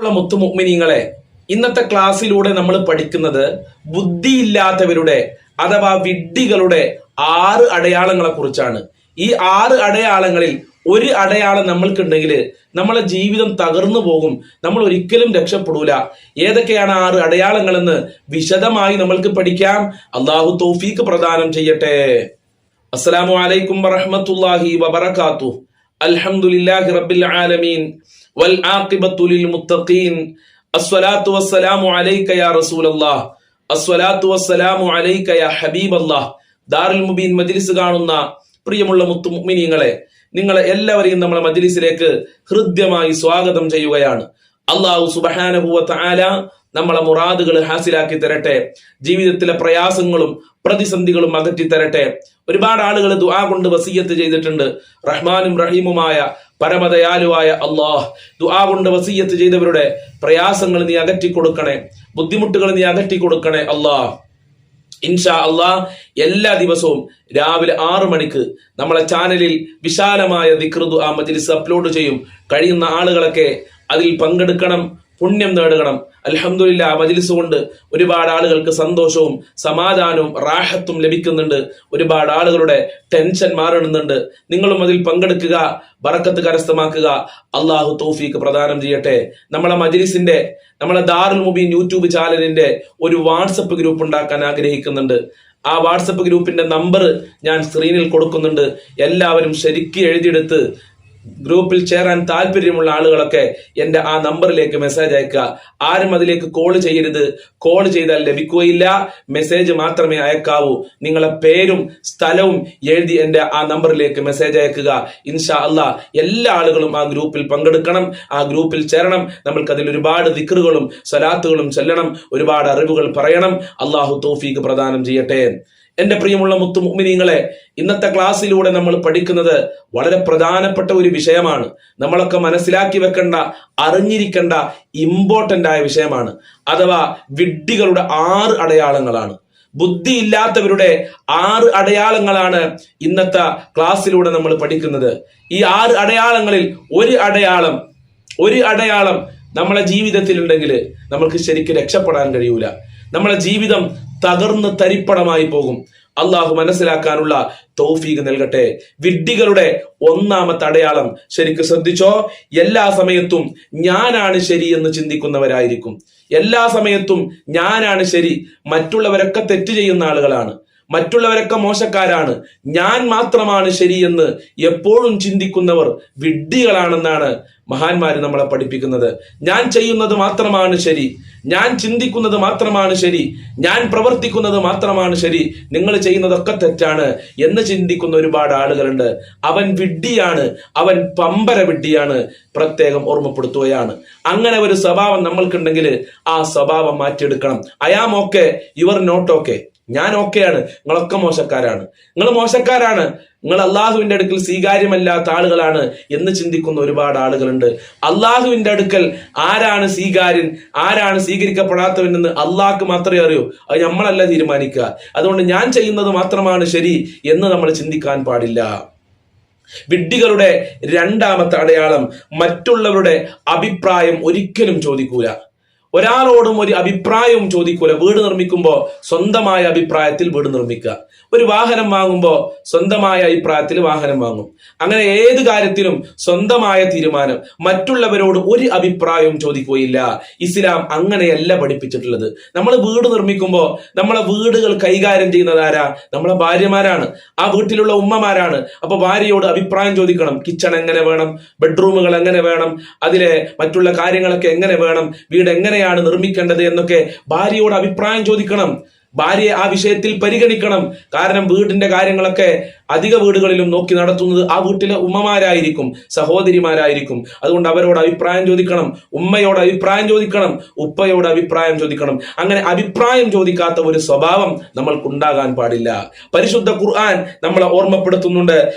ഉള്ള മുത്തുമുഗ്മിനിങ്ങളെ ഇന്നത്തെ ക്ലാസ്സിലൂടെ നമ്മൾ പഠിക്കുന്നത് ബുദ്ധിയില്ലാത്തവരുടെ അഥവാ വിഡ്ഢികളുടെ ആറ് അടയാളങ്ങളെ കുറിച്ചാണ്. ഈ ആറ് അടയാളങ്ങളിൽ ഒരു അടയാളം നമ്മൾക്കുണ്ടെങ്കിൽ നമ്മളെ ജീവിതം തകർന്നു പോകും. നമ്മൾ ഒരിക്കലും രക്ഷപ്പെടൂല. ഏതൊക്കെയാണ് ആറ് അടയാളങ്ങളെന്ന് വിശദമായി നമ്മൾക്ക് പഠിക്കാം. അള്ളാഹു തൗഫീക്ക് പ്രദാനം ചെയ്യട്ടെ. അസ്സലാമു അലൈക്കും വറഹ്മത്തുള്ളാഹി വബർക്കാത്തു അൽഹംദുലില്ലാഹി റബ്ബിൽ ആലമീൻ. വൽ ആഖിബത്തു ലിൽ മുത്തഖീൻ. വസ്സലാമു അലൈക യാ റസൂലല്ലാഹ്. വസ്സലാമു അലൈക യാ ഹബീബല്ലാഹ്. ദാറുൽ മുബീൻ മജ്ലിസ് കാണുന്ന പ്രിയമുള്ള മുത്തു നിങ്ങളെ എല്ലാവരെയും നമ്മളെ മജ്ലിസിലേക്ക് ഹൃദ്യമായി സ്വാഗതം ചെയ്യുകയാണ്. അള്ളാഹു സുബ്ഹാനഹു വ തആല നമ്മളെ മുറാദുകൾ ഹാസിലാക്കി തരട്ടെ ജീവിതത്തിലെ പ്രയാസങ്ങളും പ്രതിസന്ധികളും അകറ്റി തരട്ടെ. ഒരുപാട് ആളുകൾ ദുആ കൊണ്ട് വസീയത്ത് ചെയ്തിട്ടുണ്ട്. റഹ്മാനും റഹീമുമായ പരമദയാലുവായ അള്ളാഹ് ദുആ കൊണ്ട് വസീയത്ത് ചെയ്തവരുടെ പ്രയാസങ്ങൾ നീ അകറ്റി കൊടുക്കണേ ബുദ്ധിമുട്ടുകൾ നീ അകറ്റി കൊടുക്കണേ അള്ളാഹ്. ഇൻഷാ അള്ളാ എല്ലാ ദിവസവും രാവിലെ ആറ് മണിക്ക് നമ്മളെ ചാനലിൽ വിശാലമായ ദിക്റുദു ആ മജ്ലിസ് അപ്ലോഡ് ചെയ്യും. കഴിയുന്ന ആളുകളൊക്കെ അതിൽ പങ്കെടുക്കണം. പുണ്യം നേടുകണം. അലഹമില്ല മജിലിസ് കൊണ്ട് ഒരുപാട് ആളുകൾക്ക് സന്തോഷവും സമാധാനവും റാഹത്തും ലഭിക്കുന്നുണ്ട്. ഒരുപാട് ആളുകളുടെ ടെൻഷൻ മാറുന്നുണ്ട് നിങ്ങളും അതിൽ പങ്കെടുക്കുക ബറക്കത്ത് കരസ്ഥമാക്കുക. അള്ളാഹു തോഫീക്ക് പ്രദാനം ചെയ്യട്ടെ. നമ്മളെ മജിലിസിന്റെ നമ്മളെ ദാറുൽ മുബീൻ യൂട്യൂബ് ചാനലിന്റെ ഒരു വാട്സപ്പ് ഗ്രൂപ്പ് ഉണ്ടാക്കാൻ ആഗ്രഹിക്കുന്നുണ്ട്. ആ വാട്സപ്പ് ഗ്രൂപ്പിന്റെ നമ്പർ ഞാൻ സ്ക്രീനിൽ കൊടുക്കുന്നുണ്ട്. എല്ലാവരും ശരിക്കും എഴുതിയെടുത്ത് ഗ്രൂപ്പിൽ ചേരാൻ താല്പര്യമുള്ള ആളുകളൊക്കെ എന്റെ ആ നമ്പറിലേക്ക് മെസ്സേജ് അയക്കുക. ആരും അതിലേക്ക് കോൾ ചെയ്യരുത്. കോൾ ചെയ്താൽ ലഭിക്കുകയില്ല. മെസ്സേജ് മാത്രമേ അയക്കാവൂ. നിങ്ങളെ പേരും സ്ഥലവും എഴുതി എന്റെ ആ നമ്പറിലേക്ക് മെസ്സേജ് അയക്കുക. ഇൻഷാ അല്ലാ എല്ലാ ആളുകളും ആ ഗ്രൂപ്പിൽ പങ്കെടുക്കണം. ആ ഗ്രൂപ്പിൽ ചേരണം. നമ്മൾക്ക് അതിൽ ഒരുപാട് ദിക്കറുകളും സലാത്തുകളും ചെല്ലണം. ഒരുപാട് അറിവുകൾ പറയണം. അള്ളാഹു തോഫീക്ക് പ്രദാനം ചെയ്യട്ടെ. എന്റെ പ്രിയമുള്ള മുത്തു മുഅ്മിനീങ്ങളെ ഇന്നത്തെ ക്ലാസ്സിലൂടെ നമ്മൾ പഠിക്കുന്നത് വളരെ പ്രധാനപ്പെട്ട ഒരു വിഷയമാണ്. നമ്മളൊക്കെ മനസ്സിലാക്കി വെക്കേണ്ട അറിഞ്ഞിരിക്കേണ്ട ഇമ്പോർട്ടന്റ് ആയ വിഷയമാണ്. അഥവാ വിഡ്ഢികളുടെ ആറ് അടയാളങ്ങളാണ്. ബുദ്ധി ഇല്ലാത്തവരുടെ ആറ് അടയാളങ്ങളാണ് ഇന്നത്തെ ക്ലാസ്സിലൂടെ നമ്മൾ പഠിക്കുന്നത്. ഈ ആറ് അടയാളങ്ങളിൽ ഒരു അടയാളം ഒരു അടയാളം നമ്മളെ ജീവിതത്തിൽ ഉണ്ടെങ്കിൽ നമ്മൾക്ക് ശരിക്കും രക്ഷപ്പെടാൻ കഴിയൂല. നമ്മളെ ജീവിതം തകർന്ന് തരിപ്പണമായി പോകും. അള്ളാഹു മനസ്സിലാക്കാനുള്ള തൗഫീഖ് നൽകട്ടെ. വിഡ്ഢികളുടെ ഒന്നാമത്തെ അടയാളം ശരിക്ക് ശ്രദ്ധിച്ചോ? എല്ലാ സമയത്തും ഞാനാണ് ശരി എന്ന് ചിന്തിക്കുന്നവരായിരിക്കും. എല്ലാ സമയത്തും ഞാനാണ് ശരി. മറ്റുള്ളവരൊക്കെ തെറ്റ് ചെയ്യുന്ന ആളുകളാണ്. മറ്റുള്ളവരൊക്കെ മോശക്കാരാണ്. ഞാൻ മാത്രമാണ് ശരിയെന്ന് എപ്പോഴും ചിന്തിക്കുന്നവർ വിഡ്ഢികളാണെന്നാണ് മഹാന്മാര് നമ്മളെ പഠിപ്പിക്കുന്നത്. ഞാൻ ചെയ്യുന്നത് മാത്രമാണ് ശരി. ഞാൻ ചിന്തിക്കുന്നത് മാത്രമാണ് ശരി. ഞാൻ പ്രവർത്തിക്കുന്നത് മാത്രമാണ് ശരി. നിങ്ങൾ ചെയ്യുന്നതൊക്കെ തെറ്റാണ് എന്ന് ചിന്തിക്കുന്ന ഒരുപാട് ആളുകളുണ്ട്. അവൻ വിഡ്ഢിയാണ്. അവൻ പമ്പര വിഡ്ഢിയാണ്. പ്രത്യേകം ഓർമ്മപ്പെടുത്തുകയാണ്. അങ്ങനെ ഒരു സ്വഭാവം നമ്മൾക്കുണ്ടെങ്കിൽ ആ സ്വഭാവം മാറ്റിയെടുക്കണം. I'm okay you're not okay ഞാൻ ഓക്കെയാണ്. നിങ്ങളൊക്കെ മോശക്കാരാണ്. നിങ്ങൾ മോശക്കാരാണ്. നിങ്ങൾ അള്ളാഹുവിന്റെ അടുക്കൽ സ്വീകാര്യമല്ലാത്ത ആളുകളാണ് എന്ന് ചിന്തിക്കുന്ന ഒരുപാട് ആളുകളുണ്ട്. അള്ളാഹുവിന്റെ അടുക്കൽ ആരാണ് സ്വീകാര്യൻ? ആരാണ് സ്വീകരിക്കപ്പെടാത്തവൻ എന്ന് അള്ളാഹ്ക്ക് മാത്രമേ അറിയൂ. അത് നമ്മളല്ല തീരുമാനിക്കുക. അതുകൊണ്ട് ഞാൻ ചെയ്യുന്നത് മാത്രമാണ് ശരി എന്ന് നമ്മൾ ചിന്തിക്കാൻ പാടില്ല. വിഡ്ഢികളുടെ രണ്ടാമത്തെ അടയാളം മറ്റുള്ളവരുടെ അഭിപ്രായം ഒരിക്കലും ചോദിക്കൂല. ഒരാളോടും ഒരു അഭിപ്രായവും ചോദിക്കൂല. വീട് നിർമ്മിക്കുമ്പോൾ സ്വന്തമായ അഭിപ്രായത്തിൽ വീട് നിർമ്മിക്കുക. ഒരു വാഹനം വാങ്ങുമ്പോൾ സ്വന്തമായ അഭിപ്രായത്തിൽ വാഹനം വാങ്ങും. അങ്ങനെ ഏത് കാര്യത്തിലും സ്വന്തമായ തീരുമാനം. മറ്റുള്ളവരോട് ഒരു അഭിപ്രായവും ചോദിക്കുകയില്ല. ഇസ്ലാം അങ്ങനെയല്ല പഠിപ്പിച്ചിട്ടുള്ളത്. നമ്മൾ വീട് നിർമ്മിക്കുമ്പോൾ നമ്മളെ വീടുകൾ കൈകാര്യം ചെയ്യുന്നത് ആരാ? നമ്മളെ ഭാര്യമാരാണ്. ആ വീട്ടിലുള്ള ഉമ്മമാരാണ്. അപ്പൊ ഭാര്യയോട് അഭിപ്രായം ചോദിക്കണം. കിച്ചൺ എങ്ങനെ വേണം? ബെഡ്റൂമുകൾ എങ്ങനെ വേണം? അതിലെ മറ്റുള്ള കാര്യങ്ങളൊക്കെ എങ്ങനെ വേണം? വീട് എങ്ങനെയാണ് നിർമ്മിക്കേണ്ടത് എന്നൊക്കെ ഭാര്യയോട് അഭിപ്രായം ചോദിക്കണം. ഭാര്യയെ ആ വിഷയത്തിൽ പരിഗണിക്കണം. കാരണം വീടിന്റെ കാര്യങ്ങളൊക്കെ അധിക വീടുകളിലും നോക്കി നടത്തുന്നത് ആ വീട്ടിലെ ഉമ്മമാരായിരിക്കും സഹോദരിമാരായിരിക്കും. അതുകൊണ്ട് അവരോട് അഭിപ്രായം ചോദിക്കണം ഉമ്മയോട് അഭിപ്രായം ചോദിക്കണം ഉപ്പയോട് അഭിപ്രായം ചോദിക്കണം. അങ്ങനെ അഭിപ്രായം ചോദിക്കാത്ത ഒരു സ്വഭാവം നമ്മൾക്കുണ്ടാകാൻ പാടില്ല. പരിശുദ്ധ ഖുർആൻ നമ്മളെ ഓർമ്മപ്പെടുത്തുന്നുണ്ട്.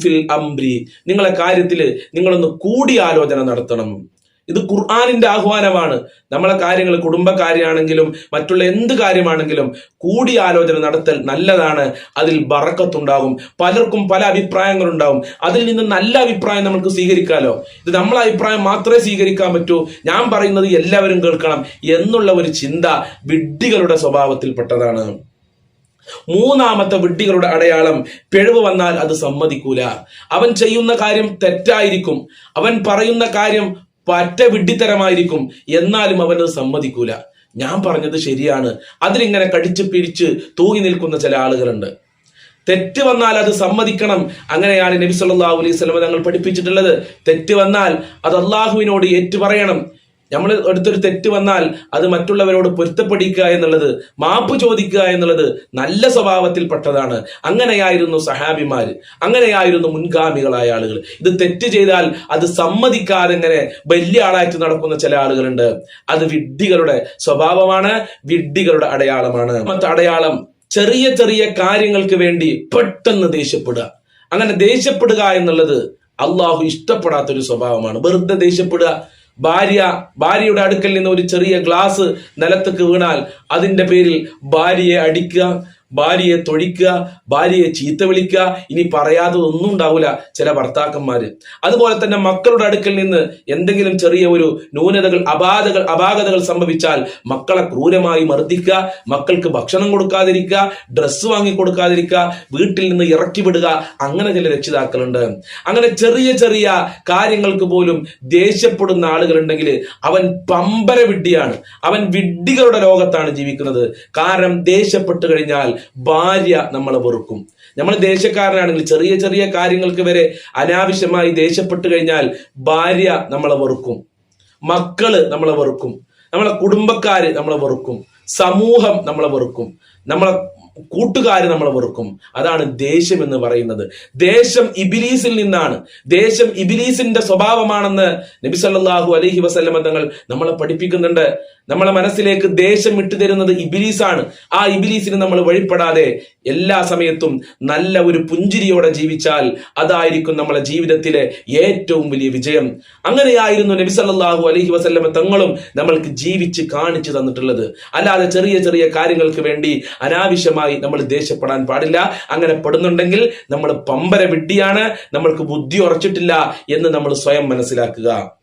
ഫിൽ അംബ്രി നിങ്ങളെ കാര്യത്തിൽ നിങ്ങളൊന്ന് കൂടിയാലോചന നടത്തണം. ഇത് ഖുർആാനിന്റെ ആഹ്വാനമാണ്. നമ്മളെ കാര്യങ്ങൾ കുടുംബകാര്യമാണെങ്കിലും മറ്റുള്ള എന്ത് കാര്യമാണെങ്കിലും കൂടിയാലോചന നടത്തൽ നല്ലതാണ്. അതിൽ ബറക്കത്തുണ്ടാകും പലർക്കും പല അഭിപ്രായങ്ങളുണ്ടാവും. അതിൽ നിന്ന് നല്ല അഭിപ്രായം നമുക്ക് സ്വീകരിക്കാലോ? ഇത് നമ്മളെ അഭിപ്രായം മാത്രമേ സ്വീകരിക്കാൻ പറ്റൂ. ഞാൻ പറയുന്നത് എല്ലാവരും കേൾക്കണം എന്നുള്ള ഒരു ചിന്ത വിഡ്ഢികളുടെ സ്വഭാവത്തിൽപ്പെട്ടതാണ് മൂന്നാമത്തെ വിഡ്ഢികളുടെ അടയാളം പിഴവ് വന്നാൽ അത് സമ്മതിക്കൂല. അവൻ ചെയ്യുന്ന കാര്യം തെറ്റായിരിക്കും. അവൻ പറയുന്ന കാര്യം പറ്റ വിഡ്ഢിത്തരമായിരിക്കും. എന്നാലും അവൻ അത് സമ്മതിക്കൂല. ഞാൻ പറഞ്ഞത് ശരിയാണ്. അതിലിങ്ങനെ കടിച്ചു പിടിച്ച് തൂങ്ങി നിൽക്കുന്ന ചില ആളുകളുണ്ട്. തെറ്റ് വന്നാൽ അത് സമ്മതിക്കണം. അങ്ങനെയാണ് നബി സല്ലല്ലാഹു അലൈഹി സ്വലമ തങ്ങൾ പഠിപ്പിച്ചിട്ടുള്ളത്. തെറ്റ് വന്നാൽ അത് അള്ളാഹുവിനോട് ഏറ്റുപറയണം. നമ്മൾ അടുത്തൊരു തെറ്റ് വന്നാൽ അത് മറ്റുള്ളവരോട് പൊരുത്തപ്പെടിക്കുക എന്നുള്ളത് മാപ്പ് ചോദിക്കുക എന്നുള്ളത് നല്ല സ്വഭാവത്തിൽപ്പെട്ടതാണ്. അങ്ങനെയായിരുന്നു സഹാബിമാർ അങ്ങനെയായിരുന്നു മുൻഗാമികളായ ആളുകൾ. ഇത് തെറ്റ് ചെയ്താൽ അത് സമ്മതിക്കാതെ ഇങ്ങനെ വലിയ ആളായിട്ട് നടക്കുന്ന ചില ആളുകളുണ്ട്. അത് വിഡ്ഢികളുടെ സ്വഭാവമാണ് വിഡ്ഢികളുടെ അടയാളമാണ്. മറ്റു അടയാളം ചെറിയ ചെറിയ കാര്യങ്ങൾക്ക് വേണ്ടി പെട്ടെന്ന് ദേഷ്യപ്പെടുക. അങ്ങനെ ദേഷ്യപ്പെടുക എന്നുള്ളത് അള്ളാഹു ഇഷ്ടപ്പെടാത്തൊരു സ്വഭാവമാണ്. വെറുതെ ദേഷ്യപ്പെടുക ഭാര്യ ഭാര്യയുടെ അടുക്കൽ നിന്ന് ഒരു ചെറിയ ഗ്ലാസ് നിലത്തേക്ക് വീണാൽ അതിന്റെ പേരിൽ ഭാര്യയെ അടിക്കുക. ഭാര്യയെ തൊഴിക്കുക ഭാര്യയെ ചീത്ത വിളിക്കുക ഇനി പറയാതെ ഒന്നും ഉണ്ടാവില്ല ചില ഭർത്താക്കന്മാര്. അതുപോലെ തന്നെ മക്കളുടെ അടുക്കൽ നിന്ന് എന്തെങ്കിലും ചെറിയ ഒരു ന്യൂനതകൾ അപാധകൾ അപാകതകൾ സംഭവിച്ചാൽ മക്കളെ ക്രൂരമായി മർദ്ദിക്കുക മക്കൾക്ക് ഭക്ഷണം കൊടുക്കാതിരിക്കുക ഡ്രസ്സ് വാങ്ങി കൊടുക്കാതിരിക്കുക വീട്ടിൽ നിന്ന് ഇറക്കി വിടുക അങ്ങനെ ചില രക്ഷിതാക്കളുണ്ട്. അങ്ങനെ ചെറിയ ചെറിയ കാര്യങ്ങൾക്ക് പോലും ദേഷ്യപ്പെടുന്ന ആളുകളുണ്ടെങ്കിൽ അവൻ പമ്പര വിഡ്ഢിയാണ്. അവൻ വിഡ്ഢികളുടെ ലോകത്താണ് ജീവിക്കുന്നത്. കാരണം ദേഷ്യപ്പെട്ട് കഴിഞ്ഞാൽ ഭാര്യ നമ്മളെ വെറുക്കും. നമ്മൾ ദേശക്കാരനാണെങ്കിൽ ചെറിയ ചെറിയ കാര്യങ്ങൾക്ക് വരെ അനാവശ്യമായി ദേഷ്യപ്പെട്ടു കഴിഞ്ഞാൽ ഭാര്യ നമ്മളെ വെറുക്കും. മക്കൾ നമ്മളെ വെറുക്കും. നമ്മളെ കുടുംബക്കാര് നമ്മളെ വെറുക്കും. സമൂഹം നമ്മളെ വെറുക്കും. നമ്മളെ കൂട്ടുകാര് നമ്മളെ വെറുക്കും. അതാണ് ദേഷ്യം എന്ന് പറയുന്നത്. ദേഷ്യം ഇബിലീസിൽ നിന്നാണ്. ദേഷ്യം ഇബിലീസിന്റെ സ്വഭാവമാണെന്ന് നബി സല്ലല്ലാഹു അലൈഹി വസല്ലമ തങ്ങൾ നമ്മളെ പഠിപ്പിക്കുന്നുണ്ട്. നമ്മളെ മനസ്സിലേക്ക് ദേഷ്യം ഇട്ടുതരുന്നത് ഇബിലീസാണ്. ആ ഇബിലീസിന് നമ്മൾ വഴിപ്പെടാതെ എല്ലാ സമയത്തും നല്ല ഒരു പുഞ്ചിരിയോടെ ജീവിച്ചാൽ അതായിരിക്കും നമ്മളെ ജീവിതത്തിലെ ഏറ്റവും വലിയ വിജയം. അങ്ങനെയായിരുന്നു നബി സല്ലല്ലാഹു അലൈഹി വസല്ലമ തങ്ങളും നമ്മൾക്ക് ജീവിച്ച് കാണിച്ചു തന്നിട്ടുള്ളത്. അല്ലാതെ ചെറിയ ചെറിയ കാര്യങ്ങൾക്ക് വേണ്ടി അനാവശ്യമായി നമ്മൾ ദേഷ്യപ്പെടാൻ പാടില്ല. അങ്ങനെ പെടുന്നുണ്ടെങ്കിൽ നമ്മൾ പമ്പര വിഡ്ഢിയാണ്. നമ്മൾക്ക് ബുദ്ധി ഉറച്ചിട്ടില്ല എന്ന് നമ്മൾ സ്വയം മനസ്സിലാക്കുക.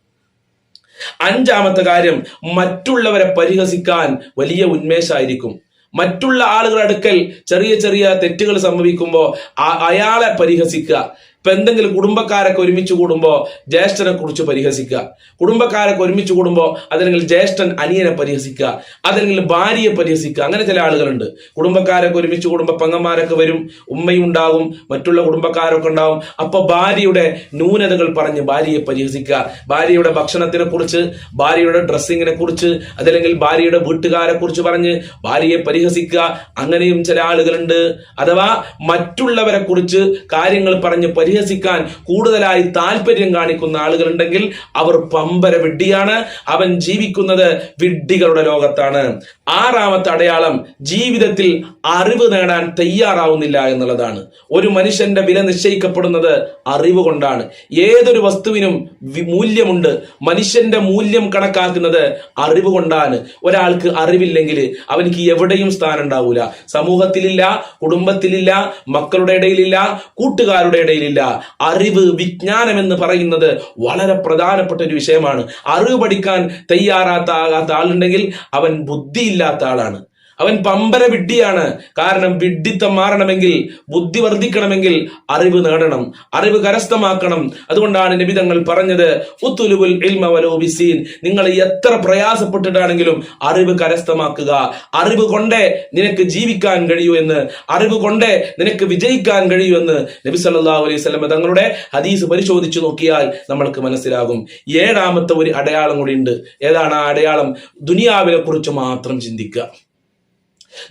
അഞ്ചാമത്തെ കാര്യം മറ്റുള്ളവരെ പരിഹസിക്കാൻ വലിയ ഉന്മേഷമായിരിക്കും. മറ്റുള്ള ആളുകളുടെ അടുക്കൽ ചെറിയ ചെറിയ തെറ്റുകൾ സംഭവിക്കുമ്പോൾ അയാളെ പരിഹസിക്കുക. ഇപ്പൊ എന്തെങ്കിലും കുടുംബക്കാരൊക്കെ ഒരുമിച്ച് കൂടുമ്പോൾ ജ്യേഷ്ഠനെ കുറിച്ച് പരിഹസിക്കുക. കുടുംബക്കാരൊക്കെ ഒരുമിച്ച് കൂടുമ്പോൾ അതല്ലെങ്കിൽ ജ്യേഷ്ഠൻ അനിയനെ പരിഹസിക്കുക. അതല്ലെങ്കിൽ ഭാര്യയെ പരിഹസിക്കുക. അങ്ങനെ ചില ആളുകളുണ്ട്. കുടുംബക്കാരൊക്കെ ഒരുമിച്ച് കൂടുമ്പോൾ പെങ്ങന്മാരൊക്കെ വരും ഉമ്മയും ഉണ്ടാകും മറ്റുള്ള കുടുംബക്കാരൊക്കെ ഉണ്ടാവും അപ്പൊ ഭാര്യയുടെ ന്യൂനതകൾ പറഞ്ഞ് ഭാര്യയെ പരിഹസിക്കുക. ഭാര്യയുടെ ഭക്ഷണത്തിനെ കുറിച്ച് ഭാര്യയുടെ ഡ്രസ്സിങ്ങിനെ കുറിച്ച് അതല്ലെങ്കിൽ ഭാര്യയുടെ വീട്ടുകാരെ കുറിച്ച് പറഞ്ഞ് ഭാര്യയെ പരിഹസിക്കുക. അങ്ങനെയും ചില ആളുകളുണ്ട്. അഥവാ മറ്റുള്ളവരെ കുറിച്ച് കാര്യങ്ങൾ പറഞ്ഞ് പരിഹസിക്കാൻ കൂടുതലായി താല്പര്യം കാണിക്കുന്ന ആളുകളുണ്ടെങ്കിൽ അവർ പമ്പര വിഡ്ഢിയാണ്. അവൻ ജീവിക്കുന്നത് വിഡ്ഢികളുടെ ലോകത്താണ്. ആറാമത്തെ അടയാളം ജീവിതത്തിൽ അറിവ് നേടാൻ തയ്യാറാവുന്നില്ല എന്നുള്ളതാണ്. ഒരു മനുഷ്യന്റെ വില നിശ്ചയിക്കപ്പെടുന്നത് അറിവ് കൊണ്ടാണ്. ഏതൊരു വസ്തുവിനും മൂല്യമുണ്ട്. മനുഷ്യന്റെ മൂല്യം കണക്കാക്കുന്നത് അറിവ് കൊണ്ടാണ്. ഒരാൾക്ക് അറിവില്ലെങ്കിൽ അവനിക്ക് എവിടെയും സ്ഥാനം ഉണ്ടാവൂല. സമൂഹത്തിലില്ല കുടുംബത്തിലില്ല മക്കളുടെ ഇടയിലില്ല കൂട്ടുകാരുടെ ഇടയിലില്ല. അറിവ് വിജ്ഞാനം എന്ന് പറയുന്നത് വളരെ പ്രധാനപ്പെട്ട ഒരു വിഷയമാണ്. അറിവ് പഠിക്കാൻ തയ്യാറാത്ത ആകാത്ത ആളുണ്ടെങ്കിൽ അവൻ ബുദ്ധിയില്ലാത്ത ആളാണ്. അവൻ പമ്പര വിഡ്ഢിയാണ്. കാരണം വിഡ്ഢിത്തം മാറണമെങ്കിൽ ബുദ്ധി വർദ്ധിക്കണമെങ്കിൽ അറിവ് നേടണം അറിവ് കരസ്ഥമാക്കണം. അതുകൊണ്ടാണ് നിബിതങ്ങൾ പറഞ്ഞത് ഉത്തുലുവുൽ ഇൽമ വലോ ബിസീൻ. നിങ്ങൾ എത്ര പ്രയാസപ്പെട്ടിട്ടാണെങ്കിലും അറിവ് കരസ്ഥമാക്കുക. അറിവ് കൊണ്ടേ നിനക്ക് ജീവിക്കാൻ കഴിയൂ എന്ന് അറിവ് കൊണ്ടേ നിനക്ക് വിജയിക്കാൻ കഴിയൂ എന്ന് നബി സല്ലല്ലാഹു അലൈഹി സ്വലമ തങ്ങളുടെ ഹദീസ് പരിശോധിച്ചു നോക്കിയാൽ നമ്മൾക്ക് മനസ്സിലാകും. ഏഴാമത്തെ ഒരു അടയാളം കൂടി ഉണ്ട്. ഏതാണ് ആ അടയാളം? ദുനിയാവിനെ കുറിച്ച് മാത്രം ചിന്തിക്കുക.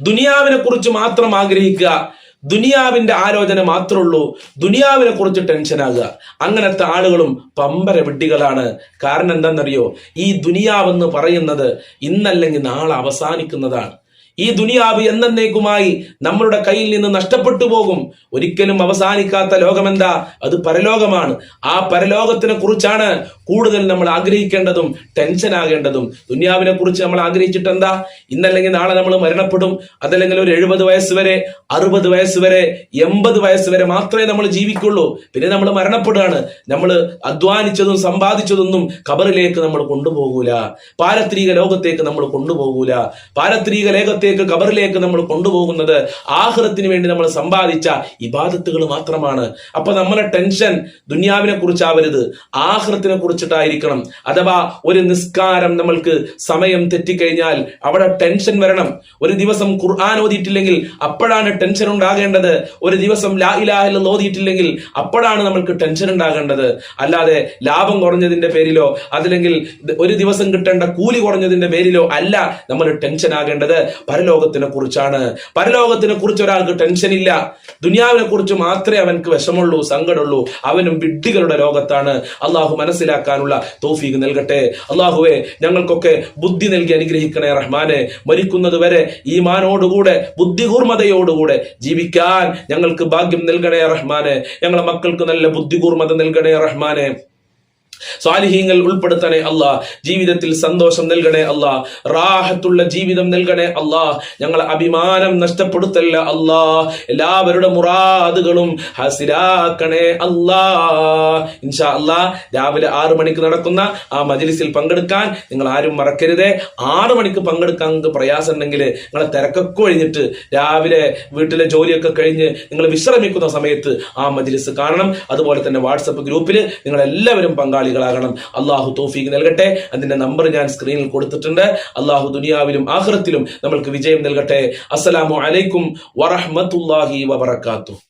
ദുനിയാവിനെ കുറിച്ച് മാത്രം ആഗ്രഹിക്കുക. ദുനിയാവിന്റെ ആലോചന മാത്രമേ ഉള്ളൂ. ദുനിയാവിനെ കുറിച്ച് ടെൻഷനാകുക അങ്ങനത്തെ ആളുകളും പമ്പര വിഡ്ഢികളാണ്. കാരണം എന്താണെന്നറിയോ? ഈ ദുനിയാവെന്ന് പറയുന്നത് ഇന്നല്ലെങ്കിൽ നാളെ അവസാനിക്കുന്നതാണ്. ഈ ദുനിയാവ് എന്നേക്കുമായി നമ്മളുടെ കയ്യിൽ നിന്ന് നഷ്ടപ്പെട്ടു പോകും. ഒരിക്കലും അവസാനിക്കാത്ത ലോകമെന്താ? അത് പരലോകമാണ്. ആ പരലോകത്തിനെ കുറിച്ചാണ് കൂടുതൽ നമ്മൾ ആഗ്രഹിക്കേണ്ടതും ടെൻഷൻ ആകേണ്ടതും. ദുനിയാവിനെ കുറിച്ച് നമ്മൾ ആഗ്രഹിച്ചിട്ട് എന്താ ഇന്നല്ലെങ്കിൽ നാളെ നമ്മൾ മരണപ്പെടും. അതല്ലെങ്കിൽ ഒരു എഴുപത് വയസ്സ് വരെ അറുപത് വയസ്സ് വരെ എൺപത് വയസ്സ് വരെ മാത്രമേ നമ്മൾ ജീവിക്കുള്ളൂ. പിന്നെ നമ്മൾ മരണപ്പെടുകയാണ്. നമ്മൾ അധ്വാനിച്ചതും സമ്പാദിച്ചതൊന്നും ഖബറിലേക്ക് നമ്മൾ കൊണ്ടുപോകൂല. പാരത്രിക ലോകത്തേക്ക് നമ്മൾ കൊണ്ടുപോകൂല. പാരത്രിക ലോകത്തേക്ക് കബറിലേക്ക് നമ്മൾ കൊണ്ടുപോകുന്നത് ആഹ്റത്തിന് വേണ്ടി നമ്മൾ സമ്പാദിച്ച ഇബാദത്തുകൾ മാത്രമാണ്. അപ്പൊ നമ്മളെ ടെൻഷൻ ദുനിയാവിനെ കുറിച്ചാവരുത്. ആഹൃത്തിനെ കുറിച്ചിട്ടായിരിക്കണം. അഥവാ ഒരു നിസ്കാരം നമ്മൾക്ക് സമയം തെറ്റിക്കഴിഞ്ഞാൽ അവിടെ ടെൻഷൻ വരണം. ഒരു ദിവസം ഖുർആൻ ഓതിയിട്ടില്ലെങ്കിൽ അപ്പോഴാണ് ടെൻഷൻ ഉണ്ടാകേണ്ടത്. ഒരു ദിവസം ലാ ഇലാഹിൽ ഓതിയിട്ടില്ലെങ്കിൽ അപ്പോഴാണ് നമ്മൾക്ക് ടെൻഷൻ ഉണ്ടാകേണ്ടത്. അല്ലാതെ ലാഭം കുറഞ്ഞതിന്റെ പേരിലോ അതല്ലെങ്കിൽ ഒരു ദിവസം കിട്ടേണ്ട കൂലി കുറഞ്ഞതിന്റെ പേരിലോ അല്ല നമ്മൾ ടെൻഷൻ ആകേണ്ടത്. പരലോകത്തിനെ കുറിച്ചാണ് പരലോകത്തിനെ കുറിച്ച് ഒരാൾക്ക് ടെൻഷൻ ഇല്ല. ദുനിയാവിനെ കുറിച്ച് മാത്രമേ അവനക്ക് വിഷമുള്ളൂ സങ്കടമുള്ളൂ. അവനും വിഡ്ഢികളുടെ ലോകത്താണ്. അള്ളാഹു മനസ്സിലാക്കാനുള്ള തോഫീക്ക് നൽകട്ടെ. അള്ളാഹുവെ ഞങ്ങൾക്കൊക്കെ ബുദ്ധി നൽകി അനുഗ്രഹിക്കണേ റഹ്മാനെ. മരിക്കുന്നത് വരെ ഈമാനോടുകൂടെ ബുദ്ധികൂർമ്മതയോടുകൂടെ ജീവിക്കാൻ ഞങ്ങൾക്ക് ഭാഗ്യം നൽകണേ റഹ്മാനെ. ഞങ്ങളെ മക്കൾക്ക് നല്ല ബുദ്ധികൂർമ്മത നൽകണേ റഹ്മാനെ. സ്വാലിഹീങ്ങൾ ഉൾപ്പെടുത്തണേ അല്ല ജീവിതത്തിൽ സന്തോഷം നൽകണേ അല്ല റാഹത്തുള്ള ജീവിതം നൽകണേ അല്ല ഞങ്ങളെ അഭിമാനം നഷ്ടപ്പെടുത്തല്ല അല്ല എല്ലാവരുടെ മുറാദുകളും ഹസിരാക്കണേ അല്ല. ഇൻഷാ അല്ല രാവിലെ ആറ് മണിക്ക് നടക്കുന്ന ആ മജ്ലിസിൽ പങ്കെടുക്കാൻ നിങ്ങൾ ആരും മറക്കരുതേ. ആറ് മണിക്ക് പങ്കെടുക്കാൻ നിങ്ങൾക്ക് പ്രയാസം ഉണ്ടെങ്കിൽ നിങ്ങളെ തിരക്കൊക്കെ കഴിഞ്ഞിട്ട് രാവിലെ വീട്ടിലെ ജോലിയൊക്കെ കഴിഞ്ഞ് നിങ്ങൾ വിശ്രമിക്കുന്ന സമയത്ത് ആ മജ്ലിസ് കാണണം. അതുപോലെ തന്നെ വാട്സപ്പ് ഗ്രൂപ്പിൽ നിങ്ങൾ എല്ലാവരും പങ്കാളികളാകണം അള്ളാഹു തോഫീക്ക് നൽകട്ടെ. അതിന്റെ നമ്പർ ഞാൻ സ്ക്രീനിൽ കൊടുത്തിട്ടുണ്ട്. അള്ളാഹു ദുനിയാവിലും ആഹ്റത്തിലും നമ്മൾക്ക് വിജയം നൽകട്ടെ. അസ്സലാമു അലൈക്കും വറഹ്മത്തുള്ളാഹി വബറകാതുഹു.